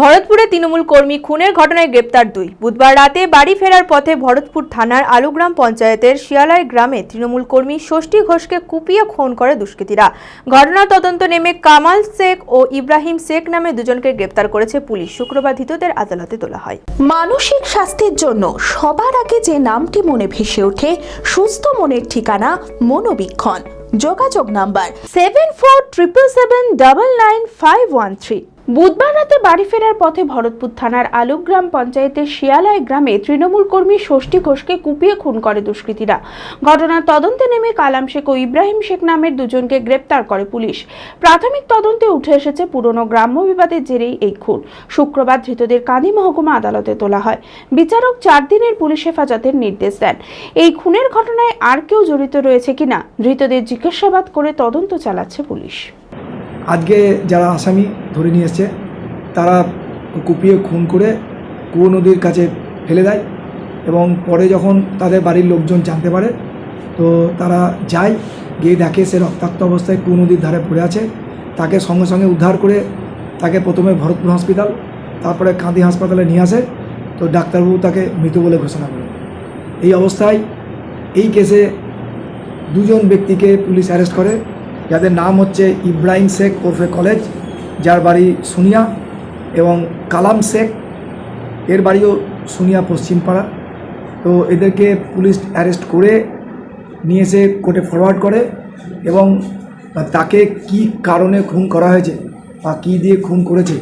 ভরতপুরে তৃণমূল কর্মী খুনের ঘটনায় গ্রেপ্তার দুই। বুধবার রাতে বাড়ি ফেরার পথে ভরতপুর থানার আলুগ্রাম পঞ্চায়েতের শিয়ালয় গ্রামে তৃণমূল কর্মী ষষ্ঠী ঘোষকে কুপিয়ে খুন করে দুষ্কৃতীরা। ঘটনার তদন্ত নেমে কামাল শেখ ও ইব্রাহিম শেখ নামে দুজনকে গ্রেপ্তার করেছে পুলিশ। শুক্রবার ধৃতদের আদালতে তোলা হয়। মানসিক স্বাস্থ্যের জন্য সবার আগে যে নামটি মনে ভেসে ওঠে, সুস্থ মনের ঠিকানা মনোবীক্ষণ। যোগাযোগ number seven four triple seven double nine five one three. বুধবার রাতে বাড়ি ফেরার পথে ভরতপুর থানার আলুগ্রাম পঞ্চায়েতের শিয়ালয় গ্রামে তৃণমূল কর্মী ষষ্ঠী ঘোষকে কুপিয়ে খুন করে দুষ্কৃতীরা। ঘটনার তদন্তে নেমে কালাম শেখ ও ইব্রাহিম শেখ নামের দুজনকে গ্রেপ্তার করে পুলিশ। প্রাথমিক তদন্তে উঠে এসেছে পুরনো গ্রাম্য বিবাদের জেরেই এই খুন। শুক্রবার ধৃতদের কাঁদি মহকুমা আদালতে তোলা হয়। বিচারক চার দিনের পুলিশ হেফাজতের নির্দেশ দেন। এই খুনের ঘটনায় আর কেউ জড়িত রয়েছে কিনা, ধৃতদের জিজ্ঞাসাবাদ করে তদন্ত চালাচ্ছে পুলিশ। যারা আসামি ধরে নিয়ে এসছে, তারা কুপিয়ে খুন করে কুয়ো নদীর কাছে ফেলে দেয় এবং পরে যখন তাদের বাড়ির লোকজন জানতে পারে, তো তারা যায়, গিয়ে দেখে সে রক্তাক্ত অবস্থায় কুয়ো নদীর ধারে পড়ে আছে। তাকে সঙ্গে সঙ্গে উদ্ধার করে তাকে প্রথমে ভরতপুর হসপিটাল, তারপরে কাঁদি হাসপাতালে নিয়ে আসে। তো ডাক্তারবাবু তাকে মৃত বলে ঘোষণা করে এই অবস্থায় এই কেসে দুজন ব্যক্তিকে পুলিশ অ্যারেস্ট করে। যাদের নাম হচ্ছে ইব্রাহিম শেখ ওরফে কলেজ, যার বাড়ি সুনিয়া এবং কালাম শেখ, এর বাড়িও সুনিয়া পশ্চিমপাড়া। তো এদেরকে পুলিশ অ্যারেস্ট করে নিয়ে এসে কোর্টে ফরওয়ার্ড করে এবং তাকে কি কারণে খুন করা হয়েছে বা কী দিয়ে খুন করেছে,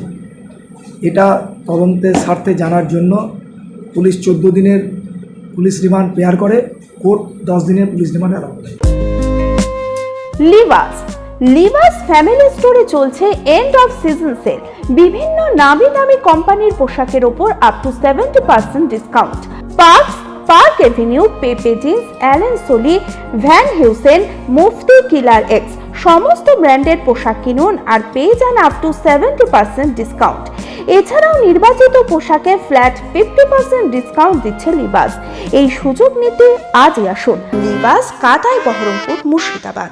এটা তদন্তের স্বার্থে জানার জন্য পুলিশ চোদ্দ দিনের পুলিশ রিমান্ড পেয়ার করে, কোর্ট দশ দিনের পুলিশ রিমান্ড অ্যালাউ করে। লিভাস লিভাস ফ্যামিলি স্টোরে চলছে এন্ড অফ সিজন সেল বিভিন্ন নামি দামি কোম্পানির পোশাকের ওপর up to seventy percent discount Parx Park Avenue Pepe Jeans Allen Solly Van Heusen Mufti Killer X সমস্ত ব্র্যান্ডের পোশাক কিনুন আর পেয়ে যান up to seventy percent discount এছাড়াও নির্বাচিত পোশাকে ফ্ল্যাট ফিফটি পার্সেন্ট ডিসকাউন্ট দিচ্ছে লিবাস এই সুযোগ নিতে আজই আসুন। লিবাস কাটাই বহরমপুর, মুর্শিদাবাদ।